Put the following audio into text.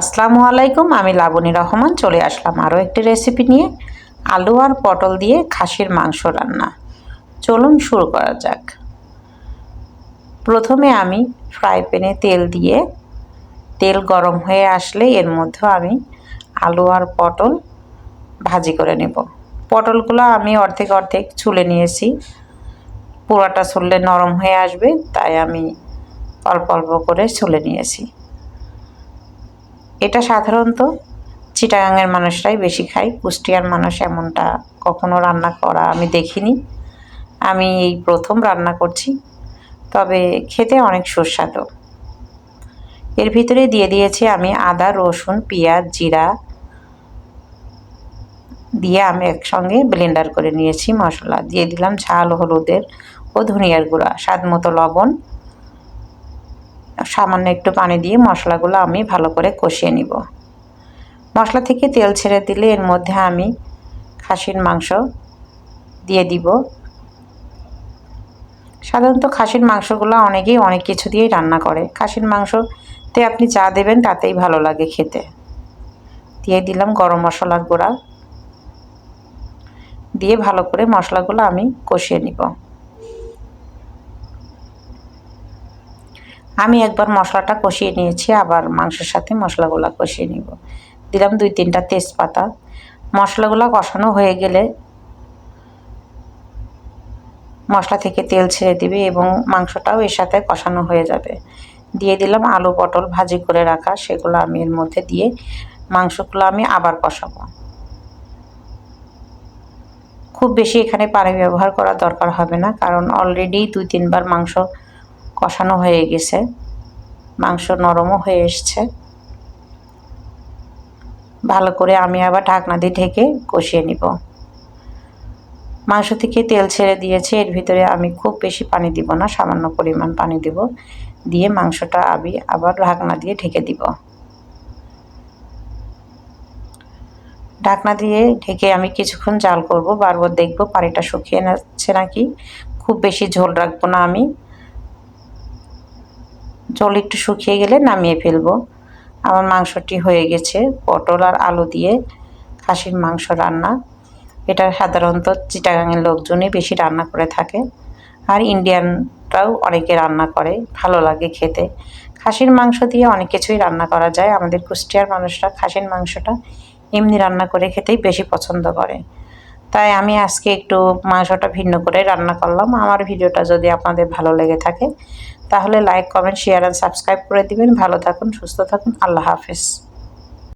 আসসালামু আলাইকুম, আমি লাবণী রহমান। চলে আসলাম আরও একটি রেসিপি নিয়ে। আলু আর পটল দিয়ে খাসির মাংস রান্না। চলুন শুরু করা যাক। প্রথমে আমি ফ্রাই প্যানে তেল দিয়ে, তেল গরম হয়ে আসলে এর মধ্যে আমি আলু আর পটল ভাজি করে নেব। পটলগুলো আমি অর্ধেক অর্ধেক ছুলে নিয়েছি। পুরাটা ছুললে নরম হয়ে আসবে, তাই আমি অল্প অল্প করে ছুলে নিয়েছি। এটা সাধারণত চিটাগাঙের মানুষরাই বেশি খায়। কুষ্টিয়ার মানুষ এমনটা কখনো রান্না করা আমি দেখিনি। আমি এই প্রথম রান্না করছি। তবে খেতে অনেক সুস্বাদু। এর ভিতরে দিয়ে দিয়েছি আমি আদা, রসুন, পেঁয়াজ, জিরা দিয়ে আমি একসঙ্গে ব্লেন্ডার করে নিয়েছি মশলা। দিয়ে দিলাম ঝাল হলুদের ও ধনিয়ার গুঁড়া স্বাদ মতো লবণ সামান্য একটু পানি দিয়ে মশলাগুলো আমি ভালো করে কষিয়ে নিব। মশলা থেকে তেল ছেড়ে দিলে এর মধ্যে আমি খাসির মাংস দিয়ে দিব। সাধারণত খাসির মাংসগুলো অনেকেই অনেক কিছু দিয়েই রান্না করে। খাসির মাংসতে আপনি চা দেবেন তাতেই ভালো লাগে খেতে। দিয়ে দিলাম গরম মশলার গুঁড়া। দিয়ে ভালো করে মশলাগুলো আমি কষিয়ে নিব। আমি একবার মশলাটা কষিয়ে নিয়েছি, আবার মাংসের সাথে মশলাগুলো কষিয়ে নিব। দিলাম দুই তিনটা তেজপাতা। মশলাগুলো কষানো হয়ে গেলে মশলা থেকে তেল ছেড়ে দিবে এবং মাংসটাও এর সাথে কষানো হয়ে যাবে। দিয়ে দিলাম আলু পটল ভাজি করে রাখা, সেগুলো আমি এর মধ্যে দিয়ে মাংসগুলো আমি আবার কষাবো। খুব বেশি এখানে পানি ব্যবহার করার দরকার হবে না, কারণ অলরেডি দুই তিনবার মাংস কষানো হয়ে গেছে। মাংস নরমও হয়ে এসছে। ভালো করে আমি আবার ঢাকনা দিয়ে ঢেকে কষিয়ে নিব। মাংস থেকে তেল ছেড়ে দিয়েছে। এর ভিতরে আমি খুব বেশি পানি দিব না, সামান্য পরিমাণ পানি দিব। দিয়ে মাংসটা আমি আবার ঢাকনা দিয়ে ঢেকে দিব। ঢাকনা দিয়ে ঢেকে আমি কিছুক্ষণ জাল করব। বারবার দেখব পানিটা শুকিয়ে যাচ্ছে নাকি। খুব বেশি ঝোল রাখব না আমি। জল একটু শুকিয়ে গেলে নামিয়ে ফেলব। আমার মাংসটি হয়ে গেছে পটল আর আলু দিয়ে খাসির মাংস রান্না। এটা সাধারণত চিটাগাঙের লোকজনই বেশি রান্না করে থাকে। আর ইন্ডিয়ানরাও অনেকে রান্না করে, ভালো লাগে খেতে। খাসির মাংস দিয়ে অনেক কিছুই রান্না করা যায়। আমাদের কুষ্টিয়ার মানুষরা খাসির মাংসটা এমনি রান্না করে খেতেই বেশি পছন্দ করে। তাই আমি আজকে একটু মাংসটা ভিন্ন করে রান্না করলাম। আমার ভিডিওটা যদি আপনাদের ভালো লেগে থাকে তাহলে like comment share and subscribe করে দিবেন। ভালো থাকুন সুস্থ থাকুন। আল্লাহ হাফেজ।